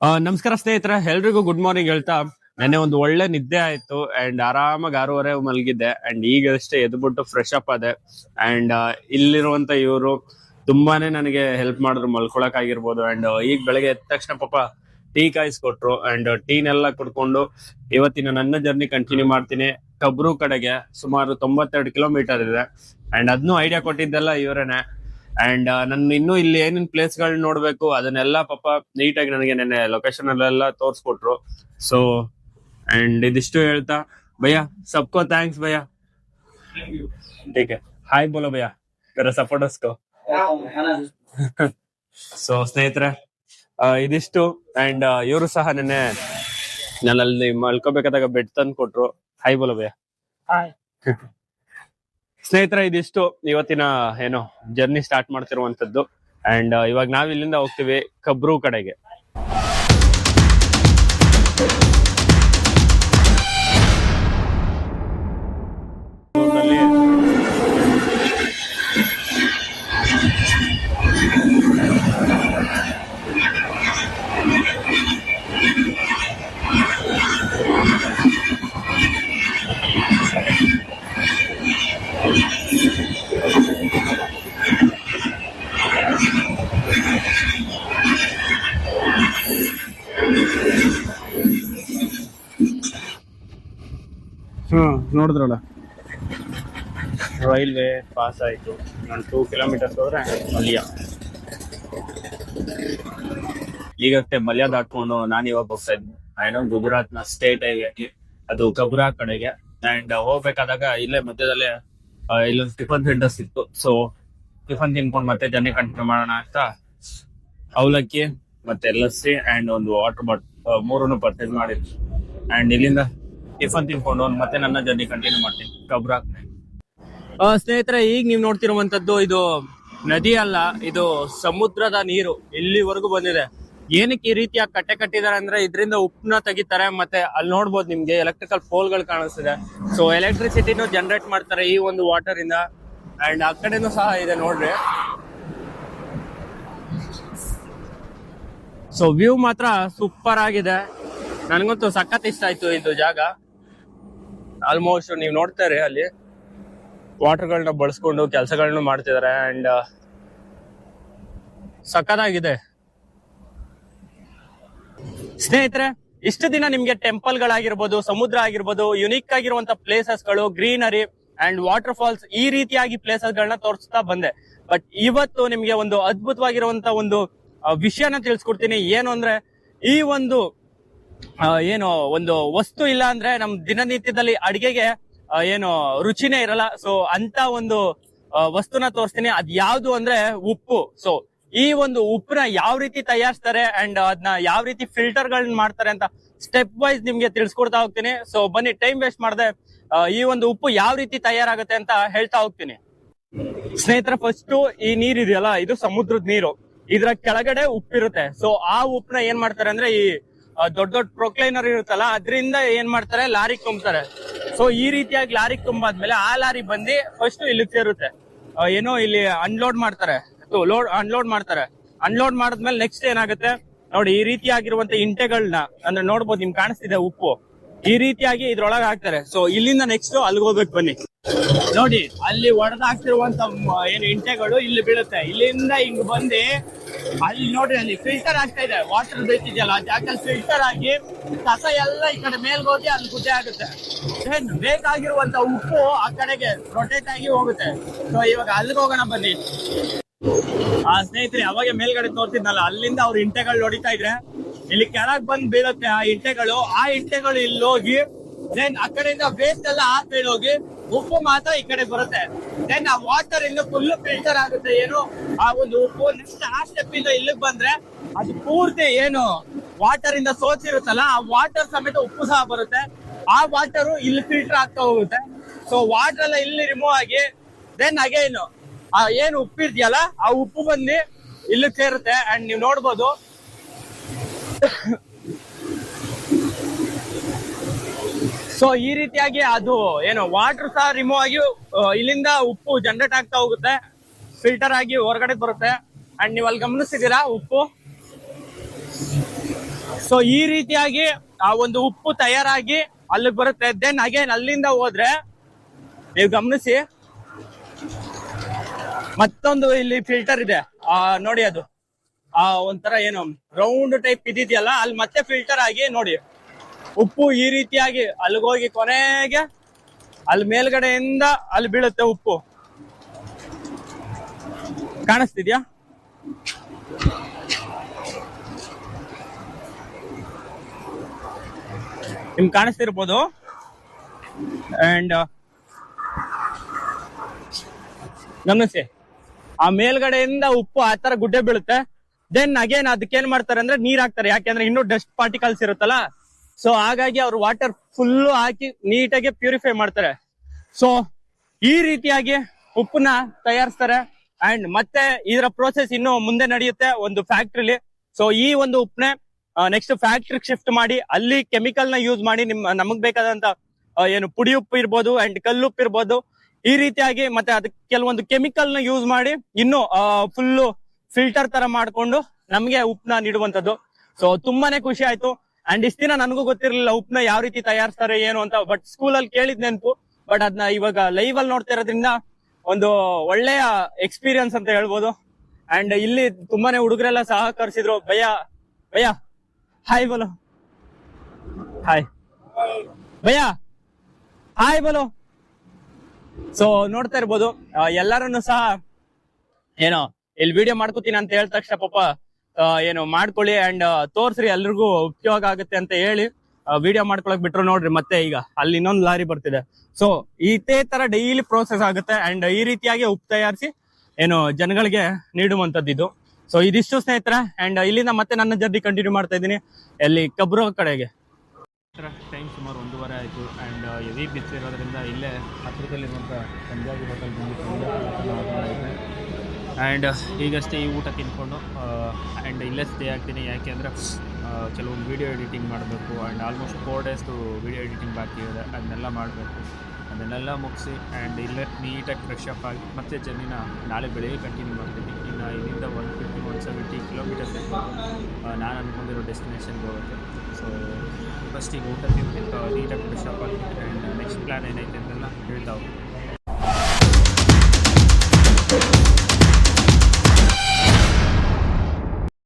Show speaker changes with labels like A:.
A: ನಮಸ್ಕಾರ ಸ್ನೇಹಿತರೆ, ಎಲ್ರಿಗೂ ಗುಡ್ ಮಾರ್ನಿಂಗ್ ಹೇಳ್ತಾ. ನೆನ್ನೆ ಒಂದು ಒಳ್ಳೆ ನಿದ್ದೆ ಆಯ್ತು ಅಂಡ್ ಆರಾಮಾಗಿ ಆರೂವರೆ ಮಲಗಿದ್ದೆ ಅಂಡ್ ಈಗ ಅಷ್ಟೇ ಎದ್ಬಿಟ್ಟು ಫ್ರೆಶ್ ಅಪ್ ಆದೆ. ಅಂಡ್ ಇಲ್ಲಿರುವಂತ ಇವರು ತುಂಬಾನೇ ನನಗೆ ಹೆಲ್ಪ್ ಮಾಡಿದ್ರು, ಮಲ್ಕೊಳಕ್ ಆಗಿರ್ಬೋದು. ಅಂಡ್ ಈಗ ಬೆಳಗ್ಗೆ ಎದ್ದ ತಕ್ಷಣ ಪಾಪ ಟೀ ಕಾಯಿಸ್ಕೊಟ್ರು. ಅಂಡ್ ಟೀನೆಲ್ಲ ಕುಡ್ಕೊಂಡು ಇವತ್ತಿನ ನನ್ನ ಜರ್ನಿ ಕಂಟಿನ್ಯೂ ಮಾಡ್ತೀನಿ. ಕಬ್ರು ಕಡೆಗೆ ಸುಮಾರು ತೊಂಬತ್ತೆರಡು ಕಿಲೋಮೀಟರ್ ಇದೆ. ಅಂಡ್ ಅದನ್ನು ಐಡಿಯಾ ಕೊಟ್ಟಿದ್ದೆಲ್ಲ ಇವರೇನೆ. ಅಂಡ್ uh, ನನ್ನ ಇನ್ನೂ ಇಲ್ಲಿ ಏನೇನ್ ಪ್ಲೇಸ್ಗಳು ನೋಡ್ಬೇಕು, ಅದನ್ನೆಲ್ಲ ಪಾಪ ನೀಟಾಗಿ ನನಗೆ ನೆನ್ನೆ ಲೊಕೇಶನ್ ಅಲ್ಲೆಲ್ಲ ತೋರಿಸ್ಕೊಟ್ರು. ಸೊ ಅಂಡ್ ಇದಿಷ್ಟು ಹೇಳ್ತಾ, ಭಯ್ಯ, ಸಬ್ಕೋ ಥ್ಯಾಂಕ್ಸ್ ಭಯ್ಯ. ಹಾಯ್ ಬೋಲೋ ಭಯ್ಯ. ಜರ ಸಪೋರ್ಟರ್ಸ್ಕೋ ಸೊ ಸ್ನೇಹಿತರೆ ಇದಿಷ್ಟು ಅಂಡ್ ಇವರು ಸಹ ನೆನ್ನೆ ಅಲ್ಲಿ ಮಲ್ಕೋಬೇಕಾದಾಗ ಬೆಡ್ ತಂದು ಕೊಟ್ರು ಹಾಯ್ ಬೋಲೋ ಭಯ್ಯ. ಹಾಯ್ ಸ್ನೇಹಿತರೆ ಇದಿಷ್ಟು. ಇವತ್ತಿನ ಏನು ಜರ್ನಿ ಸ್ಟಾರ್ಟ್ ಮಾಡ್ತಿರುವಂತದ್ದು ಅಂಡ್ ಇವಾಗ ನಾವ್ ಇಲ್ಲಿಂದ ಹೋಗ್ತೀವಿ ಕಬ್ರು ಕಡೆಗೆ. ನೋಡಿದ್ರಲ್ಲ? ರೈಲ್ವೆ ಪಾಸ್ ಆಯ್ತು. ನಾನು ಟೂ ಕಿಲೋಮೀಟರ್ಸ್ ಹೋದ್ರೆ ಮಲ್ಯ. ಈಗಷ್ಟೇ ಮಲ್ಯ ದಾಟ್ಕೊಂಡು ನಾನು ಇವಾಗ ಹೋಗ್ತಾ ಇದ್ದೀನಿ. ಏನೋ ಗುಜರಾತ್ನ ಸ್ಟೇಟ್ ಹೈವೇ. ಅದು ಕಬ್ರಾ ಕಡೆಗೆ. ಅಂಡ್ ಹೋಗ್ಬೇಕಾದಾಗ ಇಲ್ಲೇ ಮಧ್ಯದಲ್ಲೇ ಇಲ್ಲೊಂದು ಟಿಫನ್ ಸೆಂಟರ್ಸ್ ಇತ್ತು ಸೊ ಟಿಫನ್ ತಿನ್ಕೊಂಡು ಮತ್ತೆ ಜನ ಕಂಟಿನ್ಯೂ ಮಾಡೋಣ ಅಂತ ಅವಲಕ್ಕಿ ಮತ್ತೆ ಲಸ್ಸಿ ಅಂಡ್ ಒಂದು ವಾಟರ್ ಬಾಟ್ ಮೂರನ್ನು ಪರ್ಚೇಸ್ ಮಾಡಿದ್ವಿ. ಅಂಡ್ ಇಲ್ಲಿಂದ ಟಿಫನ್ ತಿನ್ಕೊಂಡು ಮತ್ತೆ ನನ್ನ ಜರ್ನಿ ಕಂಟಿನ್ಯೂ ಮಾಡ್ತೀನಿ. ಕಬ್ರಾ. ಸ್ನೇಹಿತರೆ, ಈಗ ನೀವು ನೋಡ್ತಿರುವಂತದ್ದು ಇದು ನದಿ ಅಲ್ಲ, ಇದು ಸಮುದ್ರದ ನೀರು ಇಲ್ಲಿವರೆಗೂ ಬಂದಿದೆ. ಏನಕ್ಕೆ ಈ ರೀತಿಯ ಕಟ್ಟೆ ಕಟ್ಟಿದ್ದಾರೆ ಅಂದ್ರೆ ಇದರಿಂದ ಉಪ್ಪನ್ನ ತೆಗಿತಾರೆ ಮತ್ತೆ ಅಲ್ಲಿ ನೋಡ್ಬೋದು ನಿಮ್ಗೆ ಎಲೆಕ್ಟ್ರಿಕಲ್ ಪೋಲ್ಗಳು ಕಾಣಿಸ್ತಿದೆ. ಸೊ ಎಲೆಕ್ಟ್ರಿಸಿಟಿನೂ ಜನರೇಟ್ ಮಾಡ್ತಾರೆ ಈ ಒಂದು ವಾಟರ್ ಇಂದ. ಅಂಡ್ ಆ ಕಡೆನೂ ಸಹ ಇದೆ ನೋಡ್ರಿ. ಸೊ ವ್ಯೂ ಮಾತ್ರ ಸೂಪರ್ ಆಗಿದೆ. ನನಗಂತೂ ಸಖತ್ ಇಷ್ಟ ಆಯ್ತು ಇದು ಜಾಗ. ಆಲ್ಮೋಸ್ಟ್ ನೀವು ನೋಡ್ತಾರೆ ಅಲ್ಲಿ ವಾಟರ್ಗಳನ್ನ ಬಳಸ್ಕೊಂಡು ಕೆಲಸಗಳನ್ನ ಮಾಡ್ತಿದ್ದಾರೆ ಅಂಡ್ ಸಖತ್ತಾಗಿದೆ. ಸ್ನೇಹಿತರೆ, ಇಷ್ಟು ದಿನ ನಿಮ್ಗೆ ಟೆಂಪಲ್ ಗಳಾಗಿರ್ಬೋದು, ಸಮುದ್ರ ಆಗಿರ್ಬೋದು ಯುನೀಕ್ ಆಗಿರುವಂತ ಪ್ಲೇಸಸ್ಗಳು ಗ್ರೀನರಿ ಅಂಡ್ ವಾಟರ್ ಫಾಲ್ಸ್ ಈ ರೀತಿಯಾಗಿ ಪ್ಲೇಸಸ್ ಗಳನ್ನ ತೋರಿಸ್ತಾ ಬಂದೆ. ಬಟ್ ಇವತ್ತು ನಿಮ್ಗೆ ಒಂದು ಅದ್ಭುತವಾಗಿರುವಂತ ಒಂದು ವಿಷಯನ ತಿಳಿಸ್ಕೊಡ್ತೀನಿ. ಏನು ಅಂದ್ರೆ, ಈ ಒಂದು ಏನು, ಒಂದು ವಸ್ತು ಇಲ್ಲ ಅಂದ್ರೆ ನಮ್ ದಿನನಿತ್ಯದಲ್ಲಿ ಅಡಿಗೆಗೆ ಏನು ರುಚಿನೇ ಇರಲ್ಲ. ಸೊ ಅಂತ ಒಂದು ವಸ್ತುನ ತೋರಿಸ್ತೀನಿ. ಅದ್ ಯಾವ್ದು ಅಂದ್ರೆ ಉಪ್ಪು. ಸೊ ಈ ಒಂದು ಉಪ್ಪನ್ನ ಯಾವ ರೀತಿ ತಯಾರಿಸ್ತಾರೆ ಅಂಡ್ ಅದನ್ನ ಯಾವ ರೀತಿ ಫಿಲ್ಟರ್ ಗಳನ್ನ ಮಾಡ್ತಾರೆ ಅಂತ ಸ್ಟೆಪ್ ವೈಸ್ ನಿಮ್ಗೆ ತಿಳಿಸ್ಕೊಡ್ತಾ ಹೋಗ್ತೀನಿ. ಸೊ ಬನ್ನಿ ಟೈಮ್ ವೇಸ್ಟ್ ಮಾಡದೆ. ಈ ಒಂದು ಉಪ್ಪು ಯಾವ ರೀತಿ ತಯಾರಾಗುತ್ತೆ ಅಂತ ಹೇಳ್ತಾ ಹೋಗ್ತೀನಿ. ಸ್ನೇಹಿತರ ಫಸ್ಟ್ ಈ ನೀರ್ ಇದೆಯಲ್ಲ, ಇದು ಸಮುದ್ರದ ನೀರು. ಇದ್ರ ಕೆಳಗಡೆ ಉಪ್ಪಿರುತ್ತೆ. ಸೊ ಆ ಉಪ್ಪನ್ನ ಏನ್ ಮಾಡ್ತಾರೆ ಅಂದ್ರೆ ಈ ದೊಡ್ಡ ದೊಡ್ಡ ಪ್ರೊಕ್ಲೈನರ್ ಇರುತ್ತಲ್ಲ, ಅದರಿಂದ ಏನ್ ಮಾಡ್ತಾರೆ? ಲಾರಿ ತುಂಬ್ತಾರೆ ಸೊ ಈ ರೀತಿಯಾಗಿ ಲಾರಿ ತುಂಬಾದ್ಮೇಲೆ ಆ ಲಾರಿ ಬಂದು ಫಸ್ಟ್ ಇಲ್ಲಿ ಸೇರುತ್ತೆ. ಏನೋ ಇಲ್ಲಿ ಅನ್ಲೋಡ್ ಮಾಡ್ತಾರೆ. ಲೋಡ್ ಅನ್ಲೋಡ್ ಮಾಡ್ತಾರೆ. ಅನ್ಲೋಡ್ ಮಾಡಿದ್ಮೇಲೆ ನೆಕ್ಸ್ಟ್ ಏನಾಗುತ್ತೆ? ನೋಡಿ, ಈ ರೀತಿಯಾಗಿರುವಂತ ಇಂಟೆಗಳನ್ನ ಅಂದ್ರೆ ನೋಡ್ಬೋದು, ನಿಮ್ಗೆ ಕಾಣಿಸ್ತಿದೆ ಉಪ್ಪು. ಈ ರೀತಿಯಾಗಿ ಇದ್ರೊಳಗೆ ಹಾಕ್ತಾರೆ. ಸೊ ಇಲ್ಲಿಂದ ನೆಕ್ಸ್ಟ್ ಅಲ್ಲಿಗೆ ಹೋಗ್ಬೇಕು ಬನ್ನಿ. ನೋಡಿ, ಅಲ್ಲಿ ಒಡೆದಾಕ್ತಿರುವಂತ ಏನು ಇಂಟೆಗಳು ಇಲ್ಲಿ ಬೀಳುತ್ತೆ. ಇಲ್ಲಿಂದ ಹಿಂಗ್ ಬಂದು ಅಲ್ಲಿ ನೋಡ್ರಿ, ಅಲ್ಲಿ ಫಿಲ್ಟರ್ ಆಗ್ತಾ ಇದೆ. ವಾಟರ್ ಬೇಕಿದೆಯಲ್ಲ, ಆ ಜಾಗದಲ್ಲಿ ಫಿಲ್ಟರ್ ಆಗಿ ಕಸ ಎಲ್ಲ ಈ ಕಡೆ ಮೇಲ್ಗೋಗಿ ಅಲ್ಲಿ ಗುದ್ದೆ ಆಗುತ್ತೆ. ಬೇಕಾಗಿರುವಂತ ಉಪ್ಪು ಆ ಕಡೆಗೆ ರೊಟೇಟ್ ಆಗಿ ಹೋಗುತ್ತೆ. ಸೊ ಇವಾಗ ಅಲ್ಲಿಗೆ ಹೋಗೋಣ ಬನ್ನಿ. ಆ ಸ್ನೇಹಿತರೆ, ಅವಾಗ ಮೇಲ್ಗಡೆ ತೋರ್ತಿದ್ನಲ್ಲ, ಅಲ್ಲಿಂದ ಅವ್ರ ಇಂಟೆಗಳು ಹೊಡಿತಾ ಇದ್ರೆ, ಇಲ್ಲಿ ಕೆಳಗ್ ಬಂದ್ ಬೀಳುತ್ತೆ ಆ ಇಂಟೆಗಳು. ಆ ಇಂಟೆಗಳು ಇಲ್ಲಿ ಹೋಗಿ ದೆನ್ ಆ ಕಡೆಯಿಂದ ವೇಸ್ಟ್ ಎಲ್ಲ ಆ ಸೈಡ್ ಹೋಗಿ ಉಪ್ಪು ಮಾತ್ರ ಈ ಕಡೆ ಬರುತ್ತೆ. ದೆನ್ ಆ ವಾಟರ್ ಇಲ್ಲಿ ಫುಲ್ ಫಿಲ್ಟರ್ ಆಗುತ್ತೆ ಏನು? ಆ ಒಂದು ಉಪ್ಪು ನೆಕ್ಸ್ಟ್ ಆ ಸ್ಟೆಪ್ ಇಂದ ಇಲ್ಲಿಗೆ ಬಂದ್ರೆ ಅದು ಪೂರ್ತಿ ಏನು ವಾಟರ್ ಇಂದ ಸೋಚಿರುತ್ತಲ್ಲ ಆ ವಾಟರ್ ಸಮೇತ ಉಪ್ಪು ಸಹ ಬರುತ್ತೆ. ಆ ವಾಟರ್ ಇಲ್ಲಿ ಫಿಲ್ಟರ್ ಆಗ್ತಾ ಹೋಗುತ್ತೆ. ಸೊ ವಾಟರ್ ಎಲ್ಲ ಇಲ್ಲಿ ರಿಮೂವ್ ಆಗಿ ದೆನ್ ಅಗೇನು ಆ ಏನು ಇದೆಯಲ್ಲ ಆ ಉಪ್ಪು ಬಂದು ಇಲ್ಲಿ ಸೇರುತ್ತೆ. ಅಂಡ್ ನೀವು ನೋಡ್ಬೋದು ಸೊ ಈ ರೀತಿಯಾಗಿ ಅದು ಏನು ವಾಟರ್ ಸಹ ರಿಮೂವ್ ಆಗಿ ಇಲ್ಲಿಂದ ಉಪ್ಪು ಜನರೇಟ್ ಆಗ್ತಾ ಹೋಗುತ್ತೆ. ಫಿಲ್ಟರ್ ಆಗಿ ಹೊರಗಡೆ ಬರುತ್ತೆ. ಅಂಡ್ ನೀವು ಅಲ್ಲಿ ಗಮನಿಸಿದೀರಾ ಉಪ್ಪು? ಸೊ ಈ ರೀತಿಯಾಗಿ ಆ ಒಂದು ಉಪ್ಪು ತಯಾರಾಗಿ ಅಲ್ಲಿಗೆ ಬರುತ್ತೆ. ದೆನ್ ಅಗೇನ್ ಅಲ್ಲಿಂದ ಹೋದ್ರೆ, ನೀವು ಗಮನಿಸಿ. ಮತ್ತೊಂದು ಇಲ್ಲಿ ಫಿಲ್ಟರ್ ಇದೆ. ಆ, ನೋಡಿ ಅದು. ಆ, ಒಂಥರ ಏನು ರೌಂಡ್ ಟೈಪ್ ಇದಿದೆಯಲ್ಲ, ಅಲ್ಲಿ ಮತ್ತೆ ಫಿಲ್ಟರ್ ಆಗಿ ನೋಡಿ. ಉಪ್ಪು ಈ ರೀತಿಯಾಗಿ ಅಲ್ಲಿಗೋಗಿ ಕೊನೆಗೆ ಅಲ್ಲಿ ಮೇಲ್ಗಡೆಯಿಂದ ಅಲ್ಲಿ ಬೀಳುತ್ತೆ ಉಪ್ಪು. ಕಾಣಿಸ್ತಿದ್ಯಾ? ನಿಮ್ಗೆ ಕಾಣಿಸ್ತಿರ್ಬೋದು? ಅಂಡ್ ಗಮನಿಸಿ, ಆ ಮೇಲ್ಗಡೆಯಿಂದ ಉಪ್ಪು ಆ ತರ ಗುಡ್ಡೆ ಬೀಳುತ್ತೆ. ದೆನ್ ಅಗೇನ್ ಅದಕ್ಕೆ ಏನ್ ಮಾಡ್ತಾರೆ ಅಂದ್ರೆ ನೀರ್ ಹಾಕ್ತಾರೆ. ಯಾಕೆಂದ್ರೆ ಇನ್ನೂ ಡಸ್ಟ್ ಪಾರ್ಟಿಕಲ್ಸ್ ಇರುತ್ತಲ್ಲ? ಸೊ ಹಾಗಾಗಿ ಅವ್ರು ವಾಟರ್ ಫುಲ್ ಹಾಕಿ ನೀಟಾಗಿ ಪ್ಯೂರಿಫೈ ಮಾಡ್ತಾರೆ. ಸೊ ಈ ರೀತಿಯಾಗಿ ಉಪ್ಪನ್ನ ತಯಾರಿಸ್ತಾರೆ. ಅಂಡ್ ಮತ್ತೆ ಇದರ ಪ್ರೋಸೆಸ್ ಇನ್ನು ಮುಂದೆ ನಡೆಯುತ್ತೆ ಒಂದು ಫ್ಯಾಕ್ಟ್ರಿಲಿ ಸೊ ಈ ಒಂದು ಉಪ್ಪನೆ ನೆಕ್ಸ್ಟ್ ಫ್ಯಾಕ್ಟ್ರಿ ಶಿಫ್ಟ್ ಮಾಡಿ ಅಲ್ಲಿ ಕೆಮಿಕಲ್ನ ಯೂಸ್ ಮಾಡಿ ನಿಮ್ ನಮಗ್ ಬೇಕಾದಂತ ಏನು ಪುಡಿ ಉಪ್ಪು ಇರ್ಬೋದು ಅಂಡ್ ಕಲ್ಲುಪ್ಪು ಇರ್ಬೋದು. ಈ ರೀತಿಯಾಗಿ ಮತ್ತೆ ಅದಕ್ಕೆ ಕೆಲವೊಂದು ಕೆಮಿಕಲ್ನ ಯೂಸ್ ಮಾಡಿ ಇನ್ನು ಫುಲ್ ಫಿಲ್ಟರ್ ತರ ಮಾಡ್ಕೊಂಡು ನಮಗೆ ಉಪ್ಪನ್ನ ನೀಡುವಂತದ್ದು ಸೊ ತುಂಬಾನೇ ಖುಷಿ ಆಯ್ತು. ಅಂಡ್ ಇಷ್ಟ ದಿನ ನನಗೂ ಗೊತ್ತಿರಲಿಲ್ಲ ಉಪ್ನ ಯಾವ ರೀತಿ ತಯಾರಿಸ್ತಾರೆ ಏನು ಅಂತ ಬಟ್ ಸ್ಕೂಲ್ ಅಲ್ಲಿ ಕೇಳಿದ್ ನೆನಪು ಬಟ್ ಅದನ್ನ ಇವಾಗ ಲೈವ್ ಅಲ್ಲಿ ನೋಡ್ತಾ ಇರೋದ್ರಿಂದ ಒಂದು ಒಳ್ಳೆಯ ಎಕ್ಸ್ಪೀರಿಯನ್ಸ್ ಅಂತ ಹೇಳ್ಬೋದು. ಅಂಡ್ ಇಲ್ಲಿ ತುಂಬಾನೇ ಹುಡುಗರೆಲ್ಲ ಸಹಕರಿಸಿದ್ರು. ಭಯ ಭಯ. ಹಾಯ್ ಬೋಲೋ. ಹಾಯ್ ಭಯ. ಹಾಯ್ ಬೋಲೋ. ಸೊ ನೋಡ್ತಾ ಇರ್ಬೋದು. ಎಲ್ಲರನ್ನು ಸಹ, ಏನೋ, ಇಲ್ಲಿ ವಿಡಿಯೋ ಮಾಡ್ಕೋತೀನಿ ಅಂತ ಹೇಳಿದ ತಕ್ಷಣ ಪಾಪ ಏನು ಮಾಡ್ಕೊಳ್ಳಿ ಅಂಡ್ ತೋರ್ಸ್ರಿ ಎಲ್ರಿಗೂ ಉಪಯೋಗ ಆಗುತ್ತೆ ಅಂತ ಹೇಳಿ ವಿಡಿಯೋ ಮಾಡ್ಕೊಳಕ್ ಬಿಟ್ರು ನೋಡ್ರಿ ಮತ್ತೆ ಈಗ ಅಲ್ಲಿ ಇನ್ನೊಂದು ಲಾರಿ ಬರ್ತಿದೆ. ಸೊ ಇದೇ ತರ ಡೈಲಿ ಪ್ರೋಸೆಸ್ ಆಗುತ್ತೆ ಅಂಡ್ ಈ ರೀತಿಯಾಗಿ ಉಪ್ಪು ತಯಾರಿಸಿ ಏನು, ಜನಗಳಿಗೆ ನೀಡುವಂತದ್ದು ಇದು. ಸೊ ಇದಿಷ್ಟು ಸ್ನೇಹಿತರ ಅಂಡ್ ಇಲ್ಲಿಂದ ಮತ್ತೆ ನನ್ನ ಜರ್ನಿ ಕಂಟಿನ್ಯೂ ಮಾಡ್ತಾ ಇದ್ದೀನಿ. ಎಲ್ಲಿ ಕಬ್ರೋ ಕಡೆಗೆ. ಟೈಮ್ ಸುಮಾರು ಒಂದೂವರೆ ಆಯಿತು ಆ್ಯಂಡ್ ಹೆವಿ ಬಿಸಿಲಿರೋದ್ರಿಂದ ಇಲ್ಲೇ ಹತ್ತಿರದಲ್ಲಿರುವಂಥ ಪಂಜಾಬಿ ಹೋಟೆಲ್ ಬಂದು ಆ್ಯಂಡ್ ಈಗಷ್ಟೇ ಈ ಊಟ ತಿನ್ಕೊಂಡು ಆ್ಯಂಡ್ ಇಲ್ಲೇ ಸ್ಟೇ ಆಗ್ತೀನಿ. ಯಾಕೆ ಅಂದರೆ ಕೆಲವೊಂದು ವೀಡಿಯೋ ಎಡಿಟಿಂಗ್ ಮಾಡಬೇಕು. ಆ್ಯಂಡ್ ಆಲ್ಮೋಸ್ಟ್ ಫೋರ್ ಡೇಸ್ದು ವೀಡಿಯೋ ಎಡಿಟಿಂಗ್ ಬಾಕಿ ಇದೆ. ಅದನ್ನೆಲ್ಲ ಮಾಡಬೇಕು. ಅದನ್ನೆಲ್ಲ ಮುಗಿಸಿ ಆ್ಯಂಡ್ ಇಲ್ಲೇ ನೀಟಾಗಿ ಫ್ರೆಶ್ ಅಪ್ ಆಗಿ, ಮತ್ತೆ ಜರ್ನಿನ ನಾಳೆ ಬೆಳಿಗ್ಗೆ ಕಂಟಿನ್ಯೂ ಮಾಡ್ತೀನಿ. ಇನ್ನು ಇಲ್ಲಿಂದ one fifty one seventy kilometres ನಾನು ಅಂದ್ಕೊಂಡಿರೋ ಡೆಸ್ಟಿನೇಷನ್ಗೆ ಹೋಗುತ್ತೆ ಸೊ ಫಸ್ಟ್ ಈಗ ಊಟ ತಿಂದು ನೀಟಾಗಿ ಫ್ರೆಶ್ ಅಪ್ ಆಗಿ ಆ್ಯಂಡ್ ನೆಕ್ಸ್ಟ್ ಪ್ಲ್ಯಾನ್ ಏನೈತೆ ಅಂತೆಲ್ಲ ಹೇಳ್ತಾ